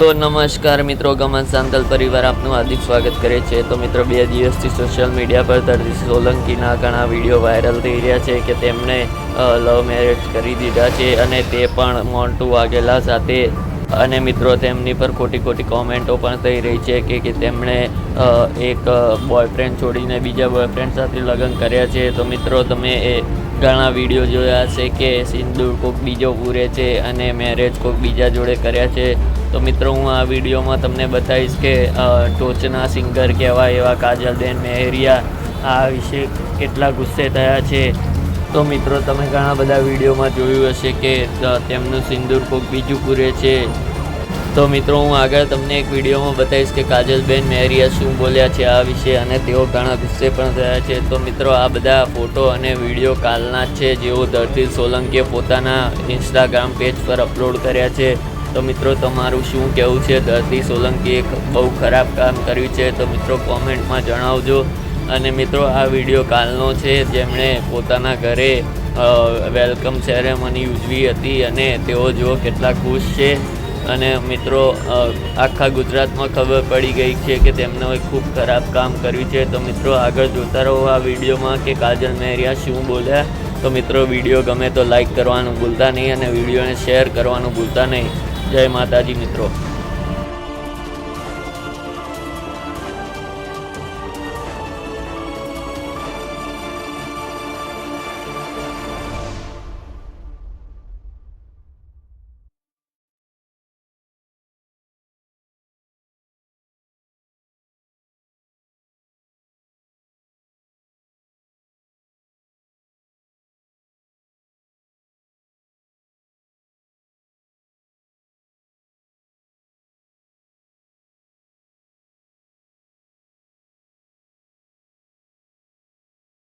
તો નમસ્કાર મિત્રો, ગમન સાંતલ પરિવાર આપનું હાર્દિક સ્વાગત કરે છે. તો મિત્રો, બે દિવસથી સોશિયલ મીડિયા પર ધરતી સોલંકીના ઘણા વીડિયો વાયરલ થઈ રહ્યા છે કે તેમણે લવ મેરેજ કરી દીધા છે અને તે પણ મોન્ટુ વાઘેલા સાથે. અને મિત્રો, તેમની પર ખોટી ખોટી કોમેન્ટો પણ થઈ રહી છે કે કે તેમણે એક બોયફ્રેન્ડ છોડીને બીજા બોયફ્રેન્ડ સાથે લગ્ન કર્યા છે. તો મિત્રો, તમે એ ઘણા વીડિયો જોયા છે કે સિંદૂર કોઈક બીજો પૂરે છે અને મેરેજ કોઈક બીજા જોડે કર્યા છે. તો મિત્રો, હું આ વિડીયોમાં તમને બતાવીશ કે ટોચના સિંગર કહેવાય એવા કાજલબેન મેહરિયા આ વિશે કેટલા ગુસ્સે થયા છે. તો મિત્રો, તમે ઘણા બધા વિડીયોમાં જોયું હશે કે તેમનું સિંદૂર કોક બીજું પૂરે છે. તો મિત્રો, હું આગળ તમને એક વિડીયોમાં બતાવીશ કે કાજલબેન મહેરિયા શું બોલ્યા છે આ વિશે અને તેઓ ઘણા ગુસ્સે પણ થયા છે. તો મિત્રો, આ બધા ફોટો અને વીડિયો કાલના છે જેઓ ધરતી સોલંકીએ પોતાના ઇન્સ્ટાગ્રામ પેજ પર અપલોડ કર્યા છે. તો મિત્રો, તમારું શું કહેવું છે? ધરતી સોલંકીએ બહુ ખરાબ કામ કર્યું છે, તો મિત્રો કોમેન્ટમાં જણાવજો. અને મિત્રો, આ વીડિયો કાલનો છે. જેમણે પોતાના ઘરે વેલકમ સેરેમની ઉજવી હતી અને તેઓ જો કેટલા ખુશ છે. અને મિત્રો આખા ગુજરાતમાં ખબર પડી ગઈ છે કે તેમણે ખૂબ ખરાબ કામ કર્યું છે. તો મિત્રો, આગળ જોતા રહો આ વિડીયોમાં કે કાજલ મહેરિયા શું બોલ્યા. તો મિત્રો, વીડિયો ગમે તો લાઈક કરવાનું ભૂલતા નહીં અને વિડીયોને શેર કરવાનું ભૂલતા નહીં. જય માતાજી મિત્રો.